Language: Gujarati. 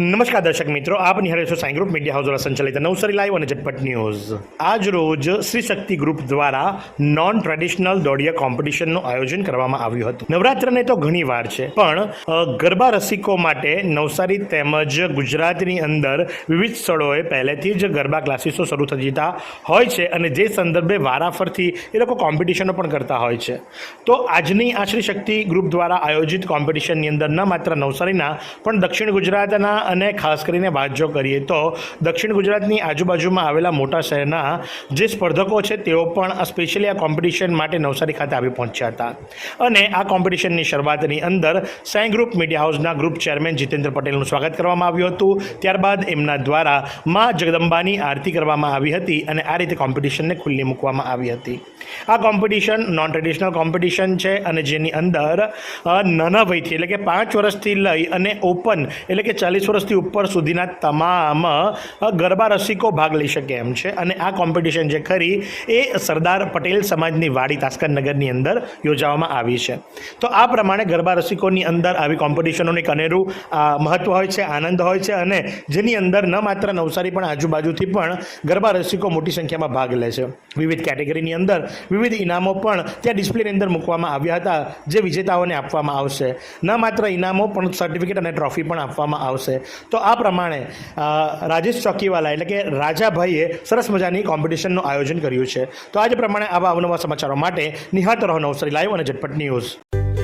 નમસ્કાર દર્શક મિત્રો, આપ નિહાળે છો સાઈ ગ્રુપ મીડિયા હાઉસ દ્વારા સંચાલિત નવસારી લાઈવ અને ઝટપટ ન્યૂઝ. આજ રોજ શ્રી શક્તિ ગ્રુપ દ્વારા નોન ટ્રેડિશનલ દોડિયા કોમ્પિટિશનનું આયોજન કરવામાં આવ્યું હતું. નવરાત્રને તો ઘણી વાર છે, પણ ગરબા રસિકો માટે નવસારી તેમજ ગુજરાતની અંદર વિવિધ સ્થળોએ પહેલેથી જ ગરબા ક્લાસીસો શરૂ થઈ જતા હોય છે અને જે સંદર્ભે વારાફરથી એ લોકો કોમ્પિટિશનો પણ કરતા હોય છે. તો આજની આ શ્રી શક્તિ ગ્રુપ દ્વારા આયોજિત કોમ્પિટિશનની અંદર ન માત્ર નવસારીના, પણ દક્ષિણ ગુજરાતના અને ખાસ કરીને વાત જો કરીએ તો દક્ષિણ ગુજરાતની આજુબાજુમાં આવેલા મોટા શહેરના જે સ્પર્ધકો છે, તેઓ પણ સ્પેશિયલી આ કોમ્પિટિશન માટે નવસારી ખાતે આવી પહોંચ્યા હતા. અને આ કોમ્પિટિશનની શરૂઆતની અંદર સાઈ ગ્રુપ મીડિયા હાઉસના ગ્રુપ ચેરમેન જીતેન્દ્ર પટેલનું સ્વાગત કરવામાં આવ્યું હતું. ત્યારબાદ એમના દ્વારા મા જગદંબાની આરતી કરવામાં આવી હતી અને આ રીતે કોમ્પિટિશનને ખુલ્લી મૂકવામાં આવી હતી. આ કોમ્પિટિશન નોન ટ્રેડિશનલ કોમ્પિટિશન છે અને જેની અંદર નાના વયથી એટલે કે પાંચ વર્ષથી લઈ અને ઓપન એટલે કે ચાલીસ વર્ષથી ઉપર સુધીના તમામ ગરબા રસિકો ભાગ લઈ શકે એમ છે. અને આ કોમ્પિટિશન જે ખરી એ સરદાર પટેલ સમાજની વાડી તાસ્કરનગરની અંદર યોજવામાં આવી છે. તો આ પ્રમાણે ગરબા રસિકોની અંદર આવી કોમ્પિટિશનોને કનેરું મહત્ત્વ હોય છે, આનંદ હોય છે અને જેની અંદર ન માત્ર નવસારી પણ આજુબાજુથી પણ ગરબા રસિકો મોટી સંખ્યામાં ભાગ લે છે. વિવિધ કેટેગરીની અંદર વિવિધ ઇનામો પણ ત્યાં ડિસ્પ્લેની અંદર મૂકવામાં આવ્યા હતા, જે વિજેતાઓને આપવામાં આવશે. ન માત્ર ઇનામો પણ સર્ટિફિકેટ અને ટ્રોફી પણ આપવામાં આવશે. તો આ પ્રમાણે રાજેશ ચોકીવાલા એટલે કે રાજાભાઈએ સરસ મજાની કોમ્પિટિશનનું આયોજન કર્યું છે. તો આજ પ્રમાણે આવા અવનવા સમાચારો માટે નિહાળતો રહો નવસારી લાઈવ અને ઝટપટ ન્યૂઝ